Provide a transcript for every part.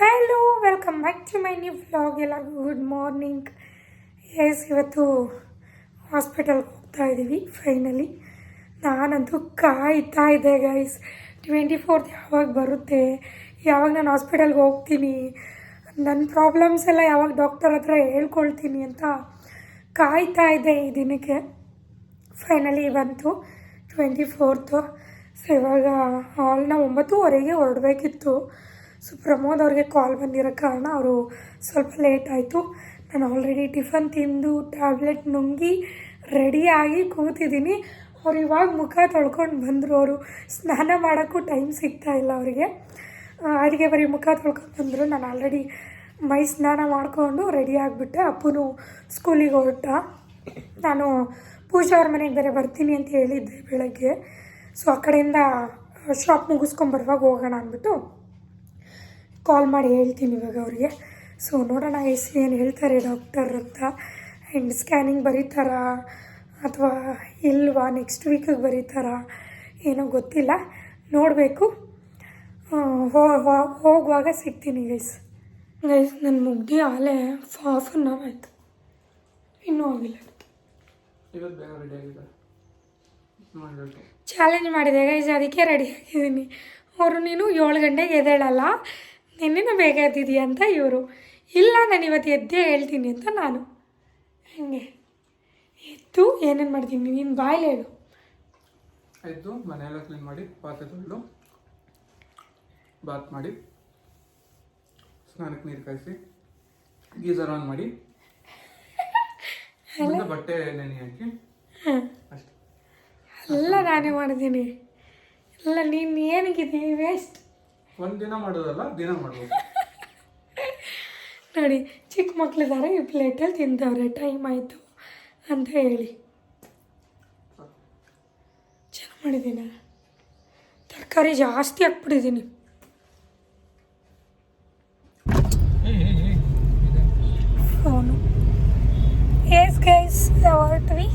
Hello welcome back to my new vlog ಎಲ್ಲರಿಗೂ good morning yes ಇವತ್ತು ಹಾಸ್ಪಿಟಲ್ಗೆ ಹೋಗ್ತಾ ಇದ್ದೀವಿ ಫೈನಲಿ ನಾನಂತೂ ಕಾಯ್ತಾ ಇದ್ದೆ ಗೈಸ್ ಟ್ವೆಂಟಿ ಫೋರ್ತ್ ಯಾವಾಗ ಬರುತ್ತೆ? ಯಾವಾಗ ನಾನು ಹಾಸ್ಪಿಟಲ್ಗೆ ಹೋಗ್ತೀನಿ? ನನ್ನ ಪ್ರಾಬ್ಲಮ್ಸ್ ಎಲ್ಲ ಯಾವಾಗ ಡಾಕ್ಟರ್ ಹತ್ರ ಹೇಳ್ಕೊಳ್ತೀನಿ ಅಂತ ಕಾಯ್ತಾ ಇದ್ದೆ ಈ ದಿನಕ್ಕೆ. ಫೈನಲಿ ಬಂತು ಟ್ವೆಂಟಿ ಫೋರ್ತು ಸೊ ಇವಾಗ ಹಾಲ್ನ ಒಂಬತ್ತುವರೆಗೆ ಹೊರಡಬೇಕಿತ್ತು. ಸೊ ಪ್ರಮೋದ್ ಅವ್ರಿಗೆ ಕಾಲ್ ಬಂದಿರೋ ಕಾರಣ ಅವರು ಸ್ವಲ್ಪ ಲೇಟ್ ಆಯಿತು. ನಾನು ಆಲ್ರೆಡಿ ಟಿಫನ್ ತಿಂದು ಟ್ಯಾಬ್ಲೆಟ್ ನುಂಗಿ ರೆಡಿಯಾಗಿ ಕೂತಿದ್ದೀನಿ. ಅವ್ರು ಇವಾಗ ಮುಖ ತೊಳ್ಕೊಂಡು ಬಂದರು ಅವರು. ಸ್ನಾನ ಮಾಡೋಕ್ಕೂ ಟೈಮ್ ಸಿಗ್ತಾ ಇಲ್ಲ ಅವರಿಗೆ. ಅಡುಗೆ ಬರೀ ಮುಖ ತೊಳ್ಕೊಂಡು ಬಂದರು. ನಾನು ಆಲ್ರೆಡಿ ಮೈ ಸ್ನಾನ ಮಾಡಿಕೊಂಡು ರೆಡಿ ಆಗಿಬಿಟ್ಟೆ. ಅಪ್ಪನು ಸ್ಕೂಲಿಗೆ ಹೊರಟ. ನಾನು ಪೂಜಾ ಅವ್ರ ಮನೆಗೆ ಬೇರೆ ಬರ್ತೀನಿ ಅಂತ ಹೇಳಿದ್ದೆ ಬೆಳಗ್ಗೆ. ಸೊ ಆ ಕಡೆಯಿಂದ ಶಾಪ್ ಮುಗಿಸ್ಕೊಂಬರುವಾಗ ಹೋಗೋಣ ಅಂದ್ಬಿಟ್ಟು. ಕಾಲ್ ಮಾಡಿ ಹೇಳ್ತೀನಿ ಇವಾಗ ಅವರಿಗೆ. ಸೊ ನೋಡೋಣ ಎಸ್ ಏನು ಹೇಳ್ತಾರೆ ಡಾಕ್ಟರ್ ಅಂತ. ಆ್ಯಂಡ್ ಸ್ಕ್ಯಾನಿಂಗ್ ಬರೀತಾರಾ? ಅಥವಾ ಇಲ್ವಾ? ನೆಕ್ಸ್ಟ್ ವೀಕಿಗೆ ಬರೀತಾರಾ? ಏನೋ ಗೊತ್ತಿಲ್ಲ. ನೋಡಬೇಕು. ಹೋಗುವಾಗ ಸಿಗ್ತೀನಿ ಗೈಸ್ ಗೈಸ್ ನನ್ನ ಮುಗ್ದಿ ಆಲೆ ಹಾಫ್ ಅನ್ ಅವರ್ ಆಯಿತು. ಇನ್ನೂ ಆಗಿಲ್ಲ ಚಾಲೆಂಜ್ ಮಾಡಿದೆ ಗೈಸ್ ಅದಕ್ಕೆ ರೆಡಿ ಆಗಿದ್ದೀನಿ. ಅವರು ನೀನು ಏಳು ಗಂಟೆಗೆ ಎದ್ದೇಳಲ್ಲ. ನಿನ್ನೆನೂ ಬೇಗ ಎದ್ದಿದೀಯ ಅಂತ ಇವರು. ಇಲ್ಲ ನಾನು ಇವತ್ತು ಎದ್ದೇ ಹೇಳ್ತೀನಿ ಅಂತ ನಾನು. ಹಂಗೆ? ಎದ್ದು ಏನೇನು ಮಾಡ್ತೀನಿ? ನೀನು ಬಾಯಲ್ಲಿ ಹೇಳು. ಎದ್ದು ಮನೆಯೆಲ್ಲ ಕ್ಲೀನ್ ಮಾಡಿ ಪಾತ್ರೆ ತೊಳೆದು ಬಾತ್ ಮಾಡಿ ಸ್ನಾನಕ್ಕೆ ನೀರು ಕಾಯಿಸಿ ಗೀಸರ್ ಆನ್ ಮಾಡಿ ಬಟ್ಟೆ ನೆನೆ ಹಾಕಿ ಎಲ್ಲ ನಾನೇ ಮಾಡಿದ್ದೀನಿ ಎಲ್ಲ ನೀನು ಏನಿಗಿದ್ದೀನಿ ವೇಸ್ಟ್ ಒಂದು ದಿನ ಮಾಡೋದಲ್ಲ ದಿನ ಮಾಡ್ಬೋದು. ನೋಡಿ ಚಿಕ್ಕ ಮಕ್ಕಳಿದ್ದಾರೆ ಈ ಪ್ಲೇಟಲ್ಲಿ ತಿಂತವ್ರೆ ಟೈಮ್ ಆಯಿತು ಅಂತ ಹೇಳಿ. ಚೆನ್ನಾಗಿ ಮಾಡಿದ್ದೀನಿ ತರಕಾರಿ ಜಾಸ್ತಿ ಹಾಕ್ಬಿಟ್ಟಿದ್ದೀನಿ ಫೋನು ಎಸ್ ಗೈಸ್ ಹೊರಟ್ವಿ.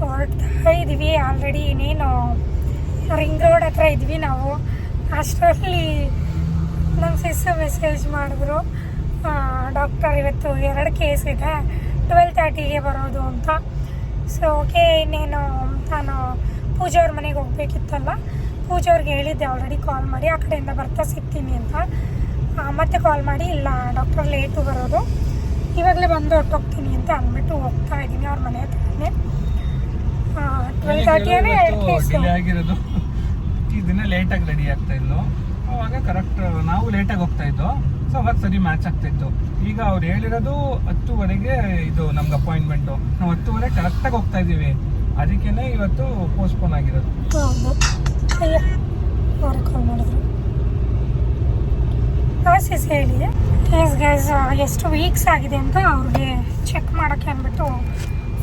ಹೊರಡ್ತಾ ಇದ್ವಿ ಆಲ್ರೆಡಿ ಇನ್ನೇನು ರಿಂಗ್ ರೋಡ್ ಹತ್ರ ಇದ್ವಿ ನಾವು. ಅಷ್ಟರಲ್ಲಿ ನಮ್ಮ ಸಿಸ್ಟರ್ ಮೆಸೇಜ್ ಮಾಡಿದ್ರು ಡಾಕ್ಟರ್ ಇವತ್ತು ಎರಡು ಕೇಸ್ ಇದೆ ಟ್ವೆಲ್ ತರ್ಟಿಗೆ ಬರೋದು ಅಂತ. ಸೊ ಓಕೆ ಇನ್ನೇನು, ನಾನು ಪೂಜಾ ಅವ್ರ ಮನೆಗೆ ಹೋಗ್ಬೇಕಿತ್ತಲ್ಲ, ಪೂಜಾ ಅವ್ರಿಗೆ ಹೇಳಿದ್ದೆ ಆಲ್ರೆಡಿ ಕಾಲ್ ಮಾಡಿ, ಆ ಕಡೆಯಿಂದ ಬರ್ತಾ ಸಿಗ್ತೀನಿ ಅಂತ. ಮತ್ತೆ ಕಾಲ್ ಮಾಡಿ, ಇಲ್ಲ ಡಾಕ್ಟರ್ ಲೇಟು ಬರೋದು. ಇವಾಗಲೇ ಬಂದು ಹೊಟ್ಟೋಗ್ತೀನಿ ಅಂತ ಅಂದ್ಬಿಟ್ಟು ಹೋಗ್ತಾ ಇದ್ದೀನಿ ಅವ್ರ ಮನೆ ಹತ್ರನೇ. ಟ್ವೆಲ್ ತರ್ಟಿಯೇ ಎರಡು ಕೇಸು ದಿನ ಲೇಟಾಗಿ ರೆಡಿ ಆಗ್ತಾ ಇದ್ಲು. ಅವಾಗ ಕರೆಕ್ಟ್ ನಾವು ಲೇಟಾಗಿ ಹೋಗ್ತಾ ಇದ್ದೋ ಸೊ ಅವಾಗ ಸರಿ ಮ್ಯಾಚ್ ಆಗ್ತಾಯಿತ್ತು ಈಗ ಅವ್ರು ಹೇಳಿರೋದು ಹತ್ತುವರೆಗೆ ಇದು ನಮ್ಗೆ ಅಪಾಯಿಂಟ್ಮೆಂಟು ನಾವು ಹತ್ತುವರೆ ಕರೆಕ್ಟಾಗಿ ಹೋಗ್ತಾ ಇದ್ದೀವಿ. ಅದಕ್ಕೇನೆ ಇವತ್ತು ಪೋಸ್ಟ್ಪೋನ್ ಆಗಿರೋದು. ಹೇಳಿ ಗೈಸ್ ಎಷ್ಟು ವೀಕ್ಸ್ ಆಗಿದೆ ಅಂತ ಅವ್ರಿಗೆ ಚೆಕ್ ಮಾಡೋಕ್ಕೆ ಅಂದ್ಬಿಟ್ಟು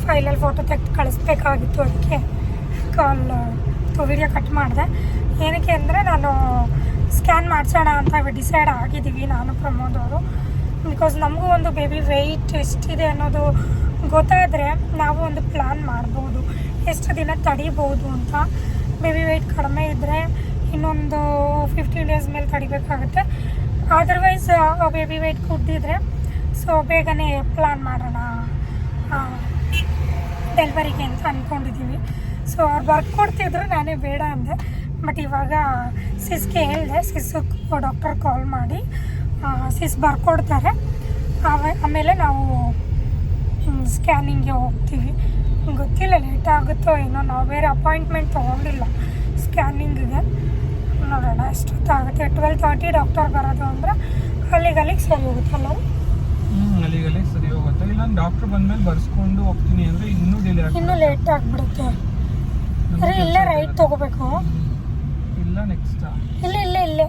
ಫೈಲಲ್ಲಿ ಫೋಟೋ ತೆಗೆದು ಕಳಿಸ್ಬೇಕಾಗಿತ್ತು ಅದಕ್ಕೆ ಕಾಲ್ ವಿಡಿಯೋ ಕಟ್ ಮಾಡಿದೆ. ಏನಕ್ಕೆ ಅಂದರೆ ನಾನು ಸ್ಕ್ಯಾನ್ ಮಾಡಿಸೋಣ ಅಂತ ಡಿಸೈಡ್ ಆಗಿದ್ದೀವಿ ನಾನು ಪ್ರಮೋದ್ ಅವರು. ಬಿಕಾಸ್ ನಮಗೂ ಒಂದು ಬೇಬಿ ವೆಯ್ಟ್ ಎಷ್ಟಿದೆ ಅನ್ನೋದು ಗೊತ್ತಾದರೆ ನಾವು ಒಂದು ಪ್ಲ್ಯಾನ್ ಮಾಡ್ಬೋದು. ಎಷ್ಟು ದಿನ ತಡಿಬೋದು ಅಂತ. ಬೇಬಿ ವೆಯ್ಟ್ ಕಡಿಮೆ ಇದ್ದರೆ ಇನ್ನೊಂದು ಫಿಫ್ಟೀನ್ ಡೇಸ್ ಮೇಲೆ ತಡಿಬೇಕಾಗುತ್ತೆ. ಅದರ್ವೈಸ್ ಬೇಬಿ ವೆಯ್ಟ್ ಕುಡ್ದಿದ್ರೆ ಸೊ ಬೇಗನೆ ಪ್ಲ್ಯಾನ್ ಮಾಡೋಣ ಡೆಲ್ವರಿಗೆ ಅಂತ ಅಂದ್ಕೊಂಡಿದ್ದೀವಿ ಸೊ ಅವ್ರು ಬರ್ಕೊಡ್ತಿದ್ರು ನಾನೇ ಬೇಡ ಅಂದೆ. ಬಟ್ ಇವಾಗ ಸಿಸ್ಗೆ ಹೇಳಿದೆ ಸಿಸ್ಸು ಡಾಕ್ಟರ್ ಕಾಲ್ ಮಾಡಿ ಸಿಸ್ ಬರ್ಕೊಡ್ತಾರೆ. ಆಮೇ- ಆಮೇಲೆ ನಾವು ಸ್ಕ್ಯಾನಿಂಗ್ಗೆ ಹೋಗ್ತೀವಿ. ಗೊತ್ತಿಲ್ಲ ಲೇಟ್ ಆಗುತ್ತೋ ಏನೋ ನಾವು ಬೇರೆ ಅಪಾಯಿಂಟ್ಮೆಂಟ್ ತೊಗೊಂಡಿಲ್ಲ. ಸ್ಕ್ಯಾನಿಂಗಿಗೆ ನೋಡೋಣ ಎಷ್ಟೊತ್ತಾಗುತ್ತೆ ಟ್ವೆಲ್ ತರ್ಟಿ ಡಾಕ್ಟರ್ ಬರೋದು ಅಂದರೆ ಅಲ್ಲಿಗೆ ಅಲ್ಲಿಗೆ ಸರಿ ಹೋಗುತ್ತಲ್ಲ ಅಲ್ಲಿಗೆ ಅಲ್ಲಿಗೆ ಸರಿ ಹೋಗುತ್ತೆ. ಇಲ್ಲ ಡಾಕ್ಟರ್ ಬಂದ್ಮೇಲೆ ಬರ್ಸ್ಕೊಂಡು ಹೋಗ್ತೀನಿ ಅಂದ್ರೆ ಇನ್ನೂ ಡಿಲೇ ಇನ್ನೂ ಲೇಟ್ ಆಗಿಬಿಡುತ್ತೆ. ಅರೆ ಇಲ್ಲೇ ರೈಟ್ ತೊಗೋಬೇಕು. ಇಲ್ಲ ನೆಕ್ಸ್ಟ್ ಇಲ್ಲ ಇಲ್ಲ ಇಲ್ಲ.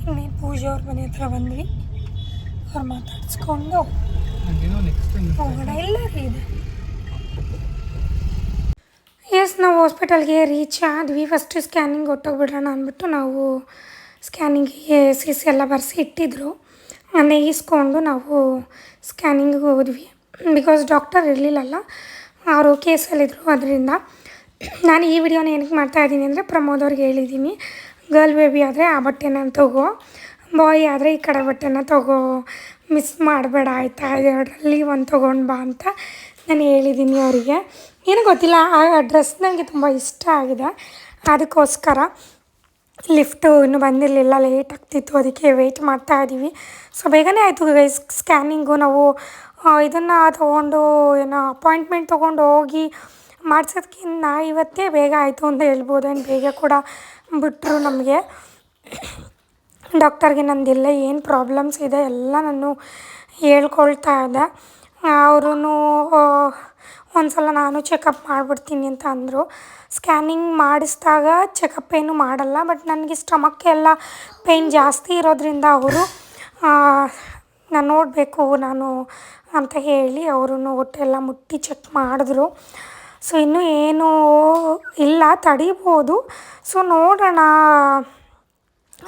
ಇನ್ನೇ ಪೂಜೆ ಅವ್ರ ಮನೆ ಹತ್ರ ಬಂದ್ವಿ. ಅವ್ರು ಮಾತಾಡಿಸ್ಕೊಂಡು ಹೋಗೋಣ. ಇಲ್ಲ ರೀ ಇದೆ. ಎಸ್ ನಾವು ಹಾಸ್ಪಿಟಲ್ಗೆ ರೀಚ್ ಆದ್ವಿ. ಫಸ್ಟು ಸ್ಕ್ಯಾನಿಂಗ್ ಹೊಟ್ಟೋಗ್ಬಿಡೋಣ ಅಂದ್ಬಿಟ್ಟು ನಾವು ಸ್ಕ್ಯಾನಿಂಗಿಗೆ ಸಿ ಸಿ ಎಲ್ಲ ಬರೆಸಿ ಇಟ್ಟಿದ್ರು. ಅದನ್ನೇ ಈಸ್ಕೊಂಡು ನಾವು ಸ್ಕ್ಯಾನಿಂಗಿಗೆ ಹೋದ್ವಿ. ಬಿಕಾಸ್ ಡಾಕ್ಟರ್ ಇರಲಿಲ್ಲಲ್ಲ ಅವರು ಕೇಸಲ್ಲಿದ್ದರು ಅದರಿಂದ ನಾನು ಈ ವಿಡಿಯೋನ ಏನಕ್ಕೆ ಮಾಡ್ತಾ ಇದ್ದೀನಿ ಅಂದರೆ ಪ್ರಮೋದ್ ಅವ್ರಿಗೆ ಹೇಳಿದ್ದೀನಿ. ಗರ್ಲ್ ಬೇಬಿ ಆದರೆ ಆ ಬಟ್ಟೆನ ತಗೋ. ಬಾಯ್ ಆದರೆ ಈ ಕಡೆ ಬಟ್ಟೆನ ತಗೋ. ಮಿಸ್ ಮಾಡಬೇಡ, ಆಯಿತಾ? ಎರಡರಲ್ಲಿ ಒಂದು ತೊಗೊಂಡು ಬಾ ಅಂತ ನಾನು ಹೇಳಿದ್ದೀನಿ ಅವರಿಗೆ. ಏನೂ ಗೊತ್ತಿಲ್ಲ, ಆ ಡ್ರೆಸ್ ನನಗೆ ತುಂಬ ಇಷ್ಟ ಆಗಿದೆ. ಅದಕ್ಕೋಸ್ಕರ ಲಿಫ್ಟು ಇನ್ನೂ ಬಂದಿರಲಿಲ್ಲ, ಲೇಟ್ ಆಗ್ತಿತ್ತು, ಅದಕ್ಕೆ ವೆಯ್ಟ್ ಮಾಡ್ತಾ ಇದ್ದೀವಿ. ಸೊ, ಬೇಗನೆ ಆಯಿತು ಸ್ಕ್ಯಾನಿಂಗು ನಾವು ಇದನ್ನು ತೊಗೊಂಡು ಏನೋ ಅಪಾಯಿಂಟ್ಮೆಂಟ್ ತೊಗೊಂಡು ಹೋಗಿ ಮಾಡ್ಸೋದ್ಕಿಂತ ಇವತ್ತೇ ಬೇಗ ಆಯಿತು ಅಂತ ಹೇಳ್ಬೋದು ಆ್ಯಂಡ್ ಬೇಗ ಕೂಡ ಬಿಟ್ಟರು ನಮಗೆ. ಡಾಕ್ಟರ್ಗೆ ನಂದಿಲ್ಲ, ಏನು ಪ್ರಾಬ್ಲಮ್ಸ್ ಇದೆ ಎಲ್ಲ ನಾನು ಹೇಳ್ಕೊಳ್ತಾ ಇದ್ದೆ. ಅವರು ಒಂದು ಸಲ ನಾನು ಚೆಕಪ್ ಮಾಡಿಬಿಡ್ತೀನಿ ಅಂತ ಅಂದರು. ಸ್ಕ್ಯಾನಿಂಗ್ ಮಾಡಿಸಿದಾಗ ಚೆಕಪ್ ಏನು ಮಾಡಲ್ಲ, ಬಟ್ ನನಗೆ ಸ್ಟಮಕ್ ಎಲ್ಲ ಪೇಯ್ನ್ ಜಾಸ್ತಿ ಇರೋದ್ರಿಂದ ಅವರು ನಾನು ನೋಡಬೇಕು ನಾನು ಅಂತ ಹೇಳಿ ಅವರು ಒಟ್ಟೆಲ್ಲ ಮುಟ್ಟಿ ಚೆಕ್ ಮಾಡಿದ್ರು. ಸೊ ಇನ್ನೂ ಏನೂ ಇಲ್ಲ, ತಡಿಬೋದು. ಸೊ ನೋಡೋಣ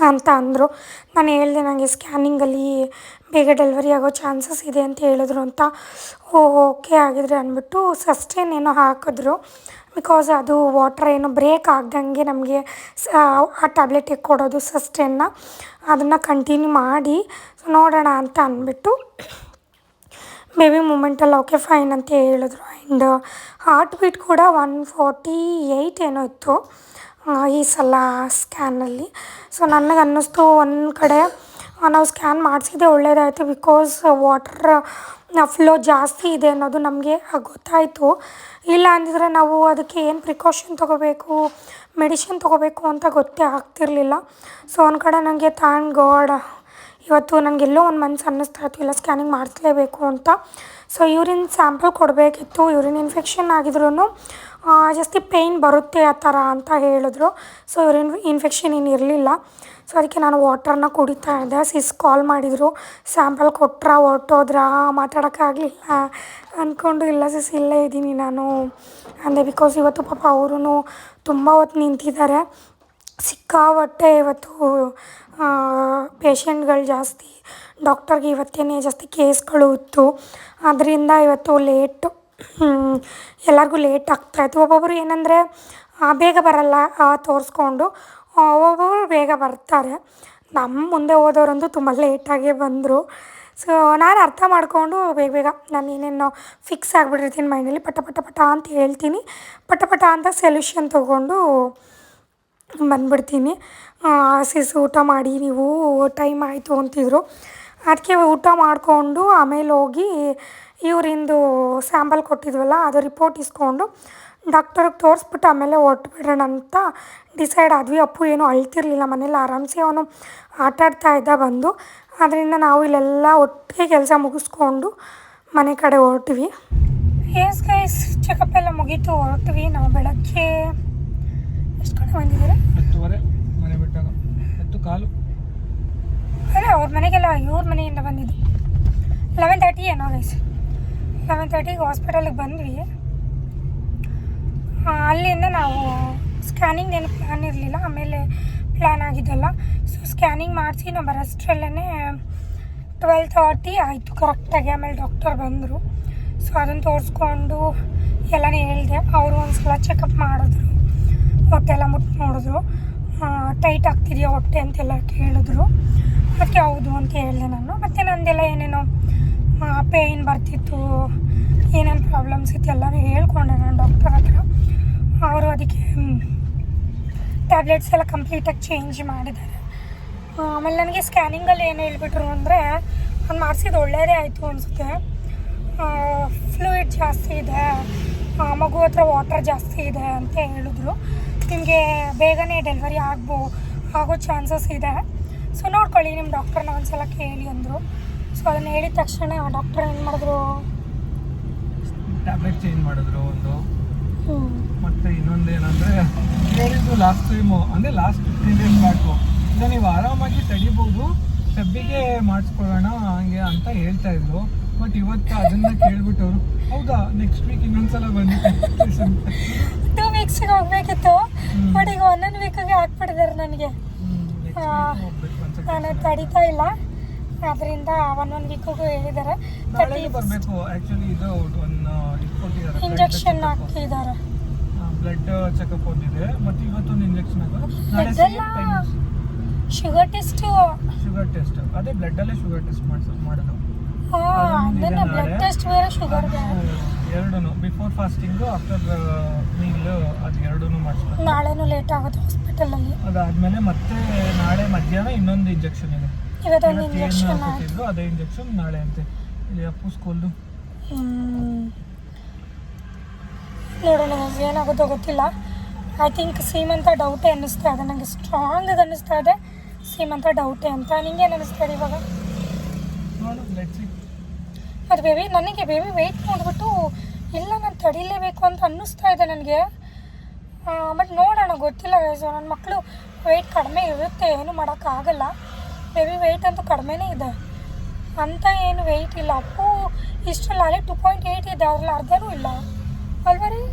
ಅಂತ ಅಂದರು. ನಾನು ಹೇಳಿದೆ ನನಗೆ ಸ್ಕ್ಯಾನಿಂಗಲ್ಲಿ ಬೇಗ ಡೆಲಿವರಿ ಆಗೋ ಚಾನ್ಸಸ್ ಇದೆ ಅಂತ ಹೇಳಿದ್ರು ಅಂತ. ಓ, ಓಕೆ ಆಗಿದ್ರೆ ಅಂದ್ಬಿಟ್ಟು ಸಸ್ಟೇನ್ ಏನೋ ಹಾಕಿದ್ರು. ಬಿಕಾಸ್ ಅದು ವಾಟ್ರ್ ಏನೋ ಬ್ರೇಕ್ ಆಗ್ದಂಗೆ ನಮಗೆ ಸ, ಆ ಟ್ಯಾಬ್ಲೆಟಿಗೆ ಕೊಡೋದು ಸಸ್ಟೇನ್ನ. ಅದನ್ನು ಕಂಟಿನ್ಯೂ ಮಾಡಿ. ನೋಡೋಣ ಅಂತ ಅಂದ್ಬಿಟ್ಟು ಬೇಬಿ ಮೂಮೆಂಟಲ್ಲಿ ಓಕೆ ಫೈನ್ ಅಂತ ಹೇಳಿದ್ರು. ಆ್ಯಂಡ್ ಹಾರ್ಟ್ ಬೀಟ್ ಕೂಡ ಒನ್ ಫೋರ್ಟಿ ಏಯ್ಟ್ ಏನೋ ಇತ್ತು ಈ ಸಲ ಸ್ಕ್ಯಾನಲ್ಲಿ. ಸೊ ನನಗೆ ಅನ್ನಿಸ್ತು ಒಂದು ಕಡೆ ನಾವು ಸ್ಕ್ಯಾನ್ ಮಾಡಿಸಿದ್ದೆ ಒಳ್ಳೆಯದಾಯಿತು ಬಿಕಾಸ್ ವಾಟ್ರ್ ಫ್ಲೋ ಜಾಸ್ತಿ ಇದೆ ಅನ್ನೋದು ನಮಗೆ ಗೊತ್ತಾಯಿತು. ಇಲ್ಲ ಅಂದಿದ್ರೆ ನಾವು ಅದಕ್ಕೆ ಏನು ಪ್ರಿಕಾಷನ್ ತೊಗೋಬೇಕು, ಮೆಡಿಷನ್ ತೊಗೋಬೇಕು ಅಂತ ಗೊತ್ತೇ ಆಗ್ತಿರಲಿಲ್ಲ. ಸೊ ಒಂದು ಕಡೆ ನನಗೆ ಥ್ಯಾಂಕ್ ಗಾಡ್ ಇವತ್ತು ನನಗೆಲ್ಲೋ ಒಂದು ಮನ್ಸು ಅನ್ನಿಸ್ತಾ ಇತ್ತು, ಇಲ್ಲ ಸ್ಕ್ಯಾನಿಂಗ್ ಮಾಡಿಸ್ಲೇಬೇಕು ಅಂತ. ಸೊ ಯೂರಿನ್ ಸ್ಯಾಂಪಲ್ ಕೊಡಬೇಕಿತ್ತು ಯೂರಿನ್ ಇನ್ಫೆಕ್ಷನ್ ಆಗಿದ್ರೂ ಜಾಸ್ತಿ ಪೇಯ್ನ್ ಬರುತ್ತೆ ಆ ಥರ ಅಂತ ಹೇಳಿದ್ರು. ಸೊ ಯೂರಿನ್ ಇನ್ಫೆಕ್ಷನ್ ಏನು ಇರಲಿಲ್ಲ. ಸೊ ಅದಕ್ಕೆ ನಾನು ವಾಟರ್ನ ಕುಡಿತಾ ಇದ್ದೆ. ಸಿಸ್ ಕಾಲ್ ಮಾಡಿದರು. ಸ್ಯಾಂಪಲ್ ಕೊಟ್ರ, ಹೊರ್ಟೋದ್ರಾ, ಮಾತಾಡೋಕ್ಕಾಗಲಿಲ್ಲ. ಅಂದ್ಕೊಂಡು ಇಲ್ಲ ಸಿಸ್ ಇಲ್ಲೇ ಇದ್ದೀನಿ ನಾನು. ಅಂದೆ ಬಿಕಾಸ್ ಇವತ್ತು ಪಾಪ ಅವರು ತುಂಬ ಹೊತ್ತು ನಿಂತಿದ್ದಾರೆ. ಸಿಕ್ಕಾಪಟ್ಟೆ ಇವತ್ತು ಪೇಷೆಂಟ್ಗಳು ಜಾಸ್ತಿ ಡಾಕ್ಟರ್ಗೆ ಇವತ್ತೇನೆ ಜಾಸ್ತಿ ಕೇಸ್ಗಳು ಇತ್ತು. ಅದರಿಂದ ಇವತ್ತು ಲೇಟು ಎಲ್ಲರಿಗೂ ಲೇಟ್ ಆಗ್ತಾಯಿತ್ತು ಒಬ್ಬೊಬ್ಬರು ಏನಂದರೆ ಬೇಗ ಬರಲ್ಲ ತೋರಿಸ್ಕೊಂಡು ಒಬ್ಬೊಬ್ಬರು ಬೇಗ ಬರ್ತಾರೆ. ನಮ್ಮ ಮುಂದೆ ಹೋದವರಂತೂ ತುಂಬ ಲೇಟಾಗೇ ಬಂದರು. ಸೊ ನಾನು ಅರ್ಥ ಮಾಡಿಕೊಂಡು ಬೇಗ ಬೇಗ ನಾನು ಏನೇನೋ ಫಿಕ್ಸ್ ಆಗಿಬಿಟ್ಟಿರ್ತೀನಿ ಮೈಂಡಲ್ಲಿ ಪಟ ಪಟ ಪಟ ಅಂತ ಹೇಳ್ತೀನಿ. ಪಟ ಪಟ ಅಂತ ಸೊಲ್ಯೂಷನ್ ತೊಗೊಂಡು ಬಂದ್ಬಿಡ್ತೀನಿ. ಸಿಸ್ ಊಟ ಮಾಡಿ, ನೀವು ಟೈಮ್ ಆಯಿತು ಅಂತಿದ್ರು. ಅದಕ್ಕೆ ಊಟ ಮಾಡಿಕೊಂಡು ಆಮೇಲೆ ಹೋಗಿ ಇವರಿಂದು ಸ್ಯಾಂಪಲ್ ಕೊಟ್ಟಿದ್ವಲ್ಲ, ಅದು ರಿಪೋರ್ಟ್ ಇಸ್ಕೊಂಡು ಡಾಕ್ಟರ್ಗೆ ತೋರಿಸ್ಬಿಟ್ಟು ಆಮೇಲೆ ಹೊರ್ಟ್ಬಿಡೋಣ ಅಂತ ಡಿಸೈಡ್ ಆದ್ವಿ. ಅಪ್ಪು ಏನೂ ಅಳ್ತಿರ್ಲಿಲ್ಲ ಮನೇಲಿ, ಆರಾಮ್ಸೆ ಅವನು ಆಟಾಡ್ತಾ ಇದ್ದ ಬಂದು. ಅದರಿಂದ ನಾವು ಇಲ್ಲೆಲ್ಲ ಒಟ್ಟಿಗೆ ಕೆಲಸ ಮುಗಿಸ್ಕೊಂಡು ಮನೆ ಕಡೆ ಹೊರಟ್ವಿ. ಎಸ್ ಗೈಸ್ ಚೆಕಪ್ ಎಲ್ಲ ಮುಗೀತು. ಹೊರಟ್ವಿ ನಾವು ಬೆಳಗ್ಗೆ. ಕಡೆ ಬಂದಿದ್ದೀರಾ? ಹತ್ತುವರೆ ಮನೆ ಬಿಟ್ಟಾಗ. ಹತ್ತು ಕಾಲು. ಅದೇ ಅವ್ರ ಮನೆಗೆಲ್ಲ ಇವ್ರ ಮನೆಯಿಂದ ಬಂದಿದ್ದು. ಲೆವೆನ್ ತರ್ಟಿ ಏನೋ ಗೈಸ್ ಲೆವೆನ್ ತರ್ಟಿಗೆ ಹಾಸ್ಪಿಟಲಿಗೆ ಬಂದ್ವಿ. ಅಲ್ಲಿಂದ ನಾವು ಸ್ಕ್ಯಾನಿಂಗ್ ಏನು ಪ್ಲ್ಯಾನ್ ಇರಲಿಲ್ಲ ಆಮೇಲೆ ಪ್ಲ್ಯಾನ್ ಆಗಿದ್ದಲ್ಲ. ಸೊ ಸ್ಕ್ಯಾನಿಂಗ್ ಮಾಡಿಸಿ ನಾವು ಬರೋಷ್ಟ್ರಲ್ಲೇ ಟ್ವೆಲ್ ತರ್ಟಿ ಆಯಿತು ಕರೆಕ್ಟಾಗಿ ಆಮೇಲೆ ಡಾಕ್ಟರ್ ಬಂದರು. ಸೊ ಅದನ್ನು ತೋರಿಸ್ಕೊಂಡು ಎಲ್ಲನೇ ಹೇಳಿದೆ. ಅವರು ಒಂದು ಸಲ ಚೆಕಪ್ ಮಾಡಿದ್ರು. ಹೊಟ್ಟೆ ಎಲ್ಲ ಮುಟ್ಟು ನೋಡಿದ್ರು. ಟೈಟ್ ಆಗ್ತಿದೆಯಾ ಹೊಟ್ಟೆ ಅಂತೆಲ್ಲ ಕೇಳಿದ್ರು. ಮತ್ತೆ ಹೌದು ಅಂತ ಹೇಳಿದೆ ನಾನು. ಮತ್ತು ನಂದೆಲ್ಲ ಏನೇನೋ ಪೇಯ್ನ್ ಬರ್ತಿತ್ತು, ಏನೇನು ಪ್ರಾಬ್ಲಮ್ಸ್ ಇತ್ತು ಎಲ್ಲನೂ ಹೇಳ್ಕೊಂಡೆ ನಾನು ಡಾಕ್ಟರ್ ಹತ್ರ. ಅವರು ಅದಕ್ಕೆ ಟ್ಯಾಬ್ಲೆಟ್ಸ್ ಎಲ್ಲ ಕಂಪ್ಲೀಟಾಗಿ ಚೇಂಜ್ ಮಾಡಿದ್ದಾರೆ. ಆಮೇಲೆ ನನಗೆ ಸ್ಕ್ಯಾನಿಂಗಲ್ಲಿ ಏನು ಹೇಳ್ಬಿಟ್ರು ಅಂದರೆ, ನಾನು ಮಾಡಿಸಿದ ಒಳ್ಳೆಯದೇ ಆಯಿತು ಅನಿಸುತ್ತೆ. ಫ್ಲೂಯಿಡ್ ಜಾಸ್ತಿ ಇದೆ. ಮಗು ಹತ್ರ ವಾಟರ್ ಜಾಸ್ತಿ ಇದೆ ಅಂತ ಹೇಳಿದ್ರು. ನಿಮಗೆ ಬೇಗನೆ ಡೆಲಿವರಿ ಆಗ್ಬೋ ಆಗೋ ಚಾನ್ಸಸ್ ಇದೆ. ಸೊ ನೋಡ್ಕೊಳ್ಳಿ ನಿಮ್ಮ ಡಾಕ್ಟರ್ನ ಒಂದ್ಸಲ ಕೇಳಿ ಅಂದರು. ಸೊ ಅದನ್ನು ಹೇಳಿದ ತಕ್ಷಣ ಡಾಕ್ಟರ್ ಏನು ಮಾಡಿದ್ರು? ಟ್ಯಾಬ್ಲೆಟ್ ಚೇಂಜ್ ಮಾಡಿದ್ರು ಒಂದು. ಮತ್ತೆ ಇನ್ನೊಂದು ಏನಂದ್ರೆ ಹೇಳಿದ್ದು ಲಾಸ್ಟ್ ಟೈಮು ಅಂದ್ರೆ ಲಾಸ್ಟ್ ಫಿಫ್ಟೀನ್ ಡೇಸ್ ಬ್ಯಾಕು ಇಲ್ಲ ನೀವು ಆರಾಮಾಗಿ ತಡಿಬೋದು. ಸಬ್ಬಿಗೆ ಮಾಡಿಸ್ಕೊಳ್ಳೋಣ ಹಂಗೆ ಅಂತ ಹೇಳ್ತಾ ಇದ್ರು. ಬಟ್ ಇವತ್ತು ಅದನ್ನ ಕೇಳ್ಬಿಟ್ಟು ಅವರು ಹೌದಾ ನೆಕ್ಸ್ಟ್ ವೀಕ್ ಇನ್ನೊಂದ್ಸಲ ಬನ್ನಿ ವೀಕ್ಸಿಗೆ ಹೋಗ್ಬೇಕಿತ್ತು ಬಟ್ ಈಗ ಒಂದೊಂದು ವೀಕಿಗೆ ಹಾಕ್ಬಿಟ್ಟಿದ್ದಾರೆ ನನಗೆ. ನಾನು ತಡಿತಾ ಇಲ್ಲ. ಅದರಿಂದ ಒಂದೊಂದು ವೀಕಿಗೂ ಹೇಳಿದ್ದಾರೆ. ಇಂಜೆಕ್ಷನ್ ಹಾಕಿದ್ದಾರೆ. ಬ್ಲಡ್ ಚೆಕಪ್ ಒಂದಿದೆ ಮತ್ತೆ ಇವತ್ತೊಂದು ಇಂಜೆಕ್ಷನ್ ಆಗೋದು ಶುಗರ್ ಟೆಸ್ಟು ಶುಗರ್ ಟೆಸ್ಟ್ ಅದೇ ಬ್ಲಡ್ ಅಲ್ಲೇ ಶುಗರ್ ಟೆಸ್ಟ್ ಮಾಡಿಸೋದು ಮಾಡೋದು. ಹಾಂ ಅದನ್ನ ಬ್ಲಡ್ ಟೆಸ್ಟ್ ಬೇರೆ ಶುಗರ್ಗೆ ಎರಡೂ ಬಿಫೋರ್ ಫಾಸ್ಟಿಂಗು ಆಫ್ಟರ್ ಮೀಲ್ ಅದು ಎರಡೂ ಮಾಡಿಸ್ಬೇಕು. ನಾಳೆನೂ ಲೇಟ್ ಆಗುತ್ತೆ ಹಾಸ್ಪಿಟಲಲ್ಲಿ ಅದಾದ್ಮೇಲೆ ಮತ್ತೆ ನಾಳೆ ಮಧ್ಯಾಹ್ನ ಇನ್ನೊಂದು ಇಂಜೆಕ್ಷನ್ ಇದೆ. ಇವತ್ತೊಂದು ಇಂಜೆಕ್ಷನ್ ಕೊಟ್ಟಿದ್ರು ಅದೇ ಇಂಜೆಕ್ಷನ್ ನಾಳೆ ಅಂತೆ. ಇಲ್ಲಿ ಅಪ್ಪು ಸ್ಕೂಲ್ದು. ನೋಡೋಣ ಏನಾಗುತ್ತೋ ಗೊತ್ತಿಲ್ಲ. ಐ ಥಿಂಕ್ ಸೀಮಂತ ಡೌಟೇ ಅನ್ನಿಸ್ತಾ ಇದೆ. ನನಗೆ ಸ್ಟ್ರಾಂಗ್ ಅನ್ನಿಸ್ತಾ ಇದೆ. ಸೀಮಂತ ಡೌಟೇ ಅಂತ. ನಿಂಗೇನು ಅನ್ನಿಸ್ತಾ ಇದೆ ಇವಾಗ? ಲೆಟ್ಸ್ ಲೆಟ್ಸಿ ಅದು ಬೇಬಿ ನನಗೆ ಬೇಬಿ ವೆಯ್ಟ್ ಮಾಡಿಬಿಟ್ಟು ಇಲ್ಲ ನಾನು ತಡಿಲೇಬೇಕು ಅಂತ ಅನ್ನಿಸ್ತಾ ಇದೆ ನನಗೆ. ಬಟ್ ನೋಡೋಣ ಗೊತ್ತಿಲ್ಲ ಗೈಸ್ ನನ್ನ ಮಕ್ಕಳು ವೆಯ್ಟ್ ಕಡಿಮೆ ಇರುತ್ತೆ ಏನು ಮಾಡೋಕ್ಕಾಗಲ್ಲ. ಬೇಬಿ ವೆಯ್ಟ್ ಅಂತೂ ಕಡಿಮೆನೇ ಇದೆ. ಅಂತ ಏನು ವೆಯ್ಟ್ ಇಲ್ಲ. ಅಪ್ಪು ಇಷ್ಟರಲ್ಲಿ ಅಲ್ಲೇ ಟು ಪಾಯಿಂಟ್ ಏಯ್ಟ್ ಇದೆ ಅದ್ರಲ್ಲಿ ಅರ್ಧನೂ ಇಲ್ಲ. ಅಲ್ವರಿ ರೀ?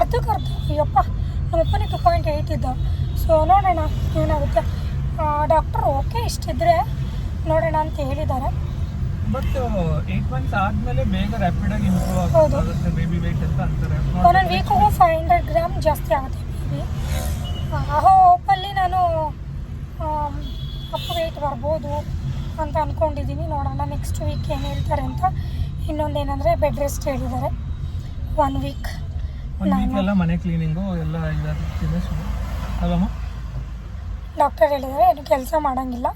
ಅರ್ಧಕ್ಕೆ ಅರ್ಧ. ಅಯ್ಯಪ್ಪ ನಮ್ಮಪ್ಪನೇ ಟು ಪಾಯಿಂಟ್ ಏಯ್ಟ್ ಇದ್ದ. ಸೊ ನೋಡೋಣ ಏನಾಗುತ್ತೆ. ಡಾಕ್ಟರ್ ಓಕೆ ಇಷ್ಟಿದ್ರೆ ನೋಡೋಣ ಅಂತ ಹೇಳಿದ್ದಾರೆ. ಬಟ್ ಏಟ್ ಮಂತ್ಸ್ ಆದ್ಮೇಲೆ ಬೇಗ ರ್ಯಾಪಿಡ್ ಆಗಿ ಇಂಪ್ರೂವ್. ಆಗುತ್ತೆ. ಬೇಬಿ ವೇಟ್ ಅಂತ ಅಂತಾರೆ. ಒಂದೊಂದು ವೀಕಿಗೂ ಫೈವ್ ಹಂಡ್ರೆಡ್ ಗ್ರಾಮ್ ಜಾಸ್ತಿ ಆಗುತ್ತೆ ಬೇಬಿ ಆ ಹೋಪಲ್ಲಿ ನಾನು ಅಪ್ ವೇಟ್ ಬರ್ಬೋದು ಅಂತ ಅಂದ್ಕೊಂಡಿದ್ದೀನಿ ನೋಡೋಣ ನೆಕ್ಸ್ಟ್ ವೀಕ್ ಏನು ಹೇಳ್ತಾರೆ ಅಂತ. ಇನ್ನೊಂದೇನೆಂದರೆ ಬೆಡ್ ರೆಸ್ಟ್ ಹೇಳಿದ್ದಾರೆ. ಒನ್ ವೀಕ್ ಎಲ್ಲ ಮನೆ ಕ್ಲೀನಿಂಗು ಎಲ್ಲ ಅಲ್ಲಮ್ಮ ಡಾಕ್ಟರ್ ಹೇಳಿದ್ದಾರೆ ಏನು ಕೆಲಸ ಮಾಡೋಂಗಿಲ್ಲ.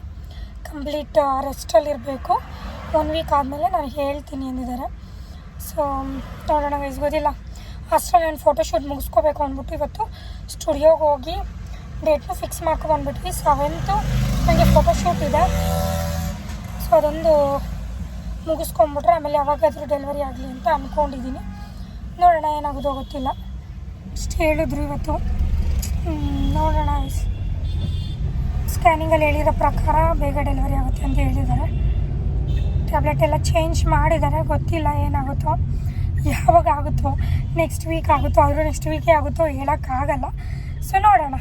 ಕಂಪ್ಲೀಟ್ ರೆಸ್ಟಲ್ಲಿ ಇರಬೇಕು ಒನ್ ವೀಕ್ ಆದಮೇಲೆ ನಾನು ಹೇಳ್ತೀನಿ ಅಂದಿದ್ದಾರೆ. ಸೊ ನೋಡೋಣ ವೈಸ್ ಗೊತ್ತಿಲ್ಲ. ಅಷ್ಟರಲ್ಲಿ ನಾನು ಫೋಟೋಶೂಟ್ ಮುಗಿಸ್ಕೋಬೇಕು ಅಂದ್ಬಿಟ್ಟು ಇವತ್ತು ಸ್ಟುಡಿಯೋಗೆ ಹೋಗಿ ಡೇಟ್ನ ಫಿಕ್ಸ್ ಮಾಡ್ಕೊಬಂದ್ಬಿಟ್ವಿ ಸೆವೆಂತು ನನಗೆ ಫೋಟೋಶೂಟ್ ಇದೆ. ಸೊ ಅದೊಂದು ಮುಗಿಸ್ಕೊಂಬಿಟ್ರೆ ಆಮೇಲೆ ಯಾವಾಗಾದರೂ ಡೆಲಿವರಿ ಆಗಲಿ ಅಂತ ಅಂದ್ಕೊಂಡಿದ್ದೀನಿ ನೋಡೋಣ ಏನಾಗೋದೋ ಗೊತ್ತಿಲ್ಲ. ಇಷ್ಟು ಹೇಳಿದ್ರು ಇವತ್ತು. ನೋಡೋಣ ಸ್ಕ್ಯಾನಿಂಗಲ್ಲಿ ಹೇಳಿರೋ ಪ್ರಕಾರ ಬೇಗ ಡೆಲಿವರಿ ಆಗುತ್ತೆ ಅಂತ ಹೇಳಿದ್ದಾರೆ. ಟ್ಯಾಬ್ಲೆಟ್ ಎಲ್ಲ ಚೇಂಜ್ ಮಾಡಿದ್ದಾರೆ ಗೊತ್ತಿಲ್ಲ ಏನಾಗುತ್ತೋ ಯಾವಾಗ ಆಗುತ್ತೋ ನೆಕ್ಸ್ಟ್ ವೀಕ್ ಆಗುತ್ತೋ ಆದರೂ ನೆಕ್ಸ್ಟ್ ವೀಕೇ ಆಗುತ್ತೋ ಹೇಳೋಕ್ಕಾಗಲ್ಲ. ಸೊ ನೋಡೋಣ.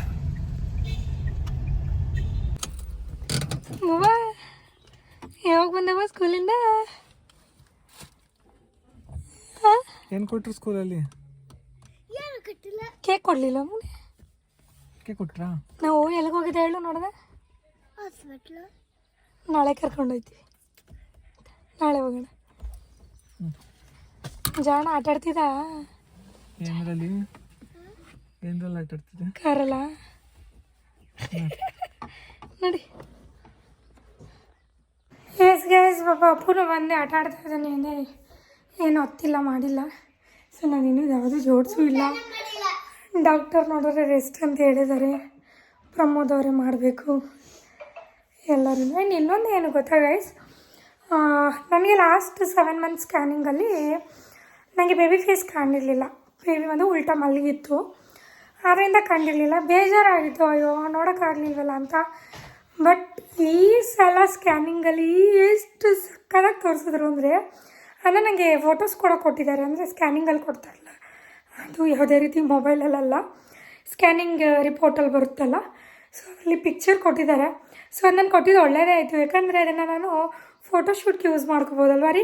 ಯಾವಾಗ ಬಂದವ ಸ್ಕೂಲಿಂದ ಏನು ಕೊಟ್ಟರು ಸ್ಕೂಲಲ್ಲಿ ಕೇಕ್ ಕೊಡಲಿಲ್ಲ ಮುನಿ ಕೇಕ್ ಕೊಟ್ರಾ? ನಾವು ಎಲ್ಲಿಗೆ ಹೋಗಿದ್ದೆ ಹೇಳು ನೋಡಿದೆ ನಾಳೆ ಕರ್ಕೊಂಡೋಯ್ತೀವಿ ನಾಳೆ ಹೋಗೋಣ. ಜಾಣ ಆಟ ಆಡ್ತಿದ್ದ ಏನರಲ್ಲಿ ಏನರಲ್ಲಿ ಆಟ ಆಡ್ತಿದ್ದೆ? ಕಾರಲ್ಲ? ನೋಡಿ. ಎಸ್ ಗೈಸ್ ಪಾಪ ಅಪ್ಪುನ ಬಂದೆ ಆಟ ಆಡ್ತಾ ಇದ್ದಾನೆ ಅಂದರೆ ಏನು ಹೊತ್ತಿಲ್ಲ ಮಾಡಿಲ್ಲ. ಸೊ ನಾನು ಇನ್ನೂ ಯಾವುದೂ ಜೋಡಿಸೂ ಇಲ್ಲ. ಡಾಕ್ಟರ್ ನೋಡಿದ್ರೆ ರೆಸ್ಟ್ ಅಂತ ಹೇಳಿದ್ದಾರೆ. ಪ್ರಮೋದ್ ಅವರೇ ಮಾಡಬೇಕು. ಎಲ್ಲರೂ. ಇನ್ನು ಇನ್ನೊಂದು ಏನು ಗೊತ್ತಾ ಗೈಸ್ ನನಗೆ ಲಾಸ್ಟ್ ಸೆವೆನ್ ಮಂತ್ ಸ್ಕ್ಯಾನಿಂಗಲ್ಲಿ ನನಗೆ ಬೇಬಿ ಫೇಸ್ ಕಾಣಿರಲಿಲ್ಲ ಬೇಬಿ ಒಂದು ಉಲ್ಟಾ ಮಲಗಿತ್ತು. ಆದ್ದರಿಂದ ಕಂಡಿರಲಿಲ್ಲ. ಬೇಜಾರಾಗಿತ್ತು. ಅಯ್ಯೋ, ನೋಡೋಕ್ಕಾಗಲಿಲ್ವಲ್ಲ ಅಂತ. ಬಟ್ ಈ ಸಲ ಸ್ಕ್ಯಾನಿಂಗಲ್ಲಿ ಎಷ್ಟು ಸಕ್ಕದಾಗಿ ತೋರಿಸಿದ್ರು ಅಂದರೆ ಅಂದರೆ ನನಗೆ ಫೋಟೋಸ್ ಕೂಡ ಕೊಟ್ಟಿದ್ದಾರೆ. ಅಂದರೆ ಸ್ಕ್ಯಾನಿಂಗಲ್ಲಿ ಕೊಡ್ತಾರಲ್ಲ. ಅದು ಯಾವುದೇ ರೀತಿ ಮೊಬೈಲಲ್ಲ ಸ್ಕ್ಯಾನಿಂಗ್ ರಿಪೋರ್ಟಲ್ಲಿ ಬರುತ್ತಲ್ಲ. ಸೊ ಅಲ್ಲಿ ಪಿಕ್ಚರ್ ಕೊಟ್ಟಿದ್ದಾರೆ. ಸೊ ನಾನು ಕೊಟ್ಟಿದ್ದು ಒಳ್ಳೆಯದೇ ಆಯಿತು. ಯಾಕಂದರೆ ಅದನ್ನು ನಾನು ಫೋಟೋಶೂಟ್ಗೆ ಯೂಸ್ ಮಾಡ್ಕೋಬೋದಲ್ವ ರೀ?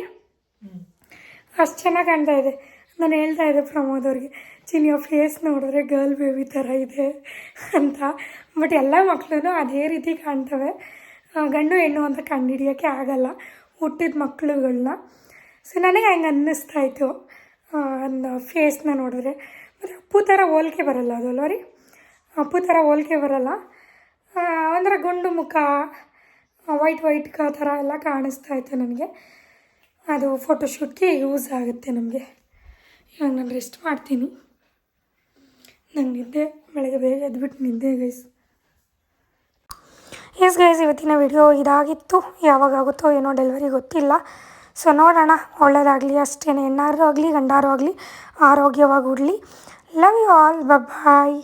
ಅಷ್ಟು ಚೆನ್ನಾಗಿ ಕಾಣ್ತಾ ಇದೆ. ನಾನು ಹೇಳ್ತಾ ಇದ್ದೆ ಪ್ರಮೋದ್ ಅವ್ರಿಗೆ ಚಿನ್ನಿಯ ಫೇಸ್ ನೋಡಿದ್ರೆ ಗರ್ಲ್ ಬೇಬಿ ಥರ ಇದೆ ಅಂತ. ಬಟ್ ಎಲ್ಲ ಮಕ್ಕಳು ಅದೇ ರೀತಿ ಕಾಣ್ತವೆ. ಗಂಡು ಹೆಣ್ಣು ಅಂತ ಕಂಡುಹಿಡಿಯೋಕ್ಕೆ ಆಗಲ್ಲ. ಹುಟ್ಟಿದ ಮಕ್ಕಳುಗಳನ್ನ ಸೊ ನನಗೆ ಹಂಗೆ ಅನ್ನಿಸ್ತಾ ಇತ್ತು. ಒಂದು ಫೇಸ್ನ ನೋಡಿದ್ರೆ. ಮತ್ತು ಅಪ್ಪು ಥರ ಹೋಲಿಕೆ ಬರಲ್ಲ ಅದು ಅಲ್ವ ರೀ? ಅಪ್ಪು ಥರ ಹೋಲಿಕೆ ಬರಲ್ಲ. ಒಂಥರ ಗುಂಡು ಮುಖ ವೈಟ್ ವೈಟ್ ಆ ಥರ ಎಲ್ಲ ಕಾಣಿಸ್ತಾ ಇತ್ತು ನನಗೆ. ಅದು ಫೋಟೋಶೂಟ್ಗೆ ಯೂಸ್ ಆಗುತ್ತೆ ನಮಗೆ. ಇವಾಗ ನಾನು ರೆಸ್ಟ್ ಮಾಡ್ತೀನಿ. ನಂಗೆ ನಿದ್ದೆ, ಬೆಳಗ್ಗೆ ಬೇಗ ಎದ್ಬಿಟ್ಟು ನಿದ್ದೆ ಗೈಸ್ ಎಸ್ ಗೈಸ್ ಇವತ್ತಿನ ವಿಡಿಯೋ ಇದಾಗಿತ್ತು. ಯಾವಾಗ ಆಗುತ್ತೋ ಏನೋ ಡೆಲಿವರಿ ಗೊತ್ತಿಲ್ಲ. ಸೊ ನೋಡೋಣ ಒಳ್ಳೆಯದಾಗಲಿ ಅಷ್ಟೇ ಹೆಣ್ಣಾರು ಆಗಲಿ, ಗಂಡಾರು ಆಗಲಿ, ಆರೋಗ್ಯವಾಗಿ ಉಡಲಿ. Love you all bye